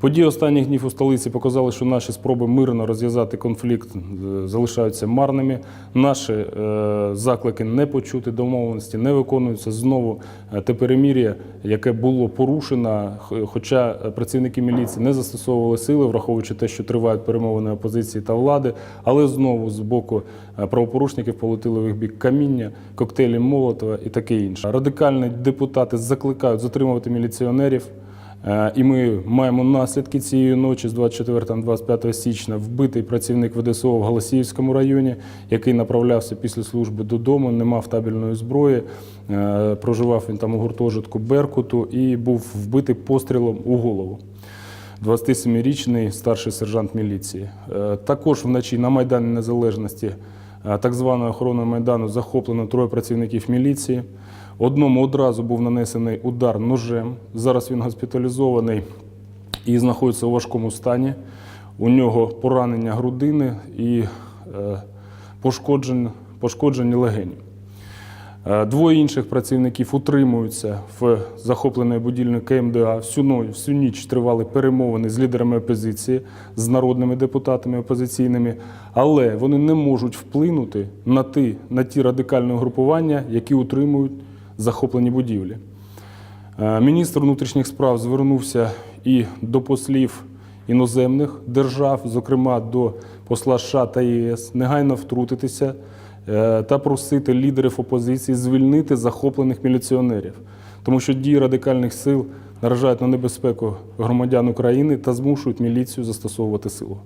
Події останніх днів у столиці показали, що наші спроби мирно розв'язати конфлікт е, залишаються марними. Наші е, заклики не почути, домовленості не виконуються. Знову е, те перемір'я, яке було порушено, хоча працівники міліції не застосовували сили, враховуючи те, що тривають перемовини опозиції та влади, але знову з боку правопорушників полетіли в їх бік каміння, коктейлі Молотова і таке інше. Радикальні депутати закликають затримувати міліціонерів. Е, І ми маємо наслідки цієї ночі з 24 на 25 січня. Вбитий працівник ВДСО в Голосіївському районі, який направлявся після служби додому, не мав табельної зброї. Е, Проживав він там у гуртожитку Беркуту і був вбитий пострілом у голову. 27-річний старший сержант міліції. Е, Також вночі на Майдані Незалежності так званою охороною Майдану захоплено троє працівників міліції. Одному одразу був нанесений удар ножем. Зараз він госпіталізований і знаходиться у важкому стані. У нього поранення грудини і е, пошкоджені, пошкоджені легені. Е, Двоє інших працівників утримуються в захопленій будівлі КМДА. Всю, но- всю ніч тривали перемовини з лідерами опозиції, з народними депутатами опозиційними, але вони не можуть вплинути на ті, на ті радикальні угрупування, які утримують захоплені будівлі. Е, Міністр внутрішніх справ звернувся і до послів іноземних держав, зокрема до посла США та ЄС, негайно втрутитися та просити лідерів опозиції звільнити захоплених міліціонерів, тому що дії радикальних сил наражають на небезпеку громадян України та змушують міліцію застосовувати силу.